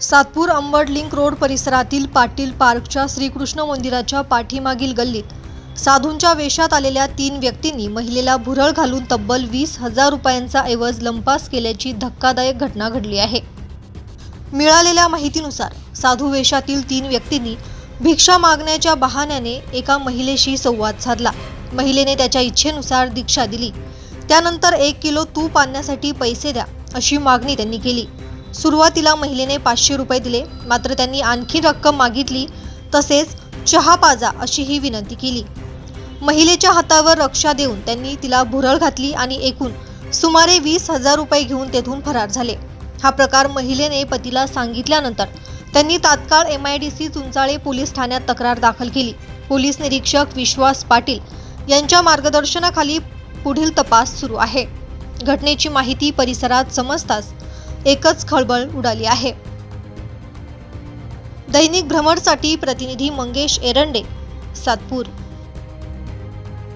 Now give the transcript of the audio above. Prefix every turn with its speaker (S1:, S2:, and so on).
S1: Satpur Ambad link road परिसरातील पाटील पार्कच्या श्रीकृष्ण मंदिराच्या पाठीमागील गल्लीत साधूंच्या वेशात आलेल्या तीन व्यक्तींनी महिलेला भुरळ घालून तब्बल वीस हजार रुपयांचा ऐवज लंपास केल्याची धक्कादायक घटना घडली आहे. मिळालेल्या माहितीनुसार साधू वेशातील तीन व्यक्तींनी भिक्षा मागण्याच्या बहाण्याने एका महिलेशी संवाद साधला. महिलेने त्याच्या इच्छेनुसार दीक्षा दिली. त्यानंतर एक किलो तूप आणण्यासाठी पैसे द्या अशी मागणी त्यांनी केली. सुरुवातीला महिलेने पाचशे रुपये दिले मात्र त्यांनी आणखी रक्कम मागितली तसेच चहा पाजा अशी ही विनंती केली. महिलेच्या हातावर रक्षा देऊन त्यांनी तिला भुरळ घातली आणि एकूण सुमारे वीस हजार रुपये घेऊन तेथून फरार झाले. हा प्रकार महिलेने पतीला सांगितल्यानंतर त्यांनी तात्काळ M I D C Chunchale police ठाण्यात तक्रार दाखल केली. पोलीस निरीक्षक विश्वास पाटील यांच्या मार्गदर्शनाखाली पुढील तपास सुरू आहे. घटनेची माहिती परिसरात समजताच एकच खळबळ उडाली आहे. दैनिक भ्रमणसाठी प्रतिनिधी मंगेश एरंडे सातपूर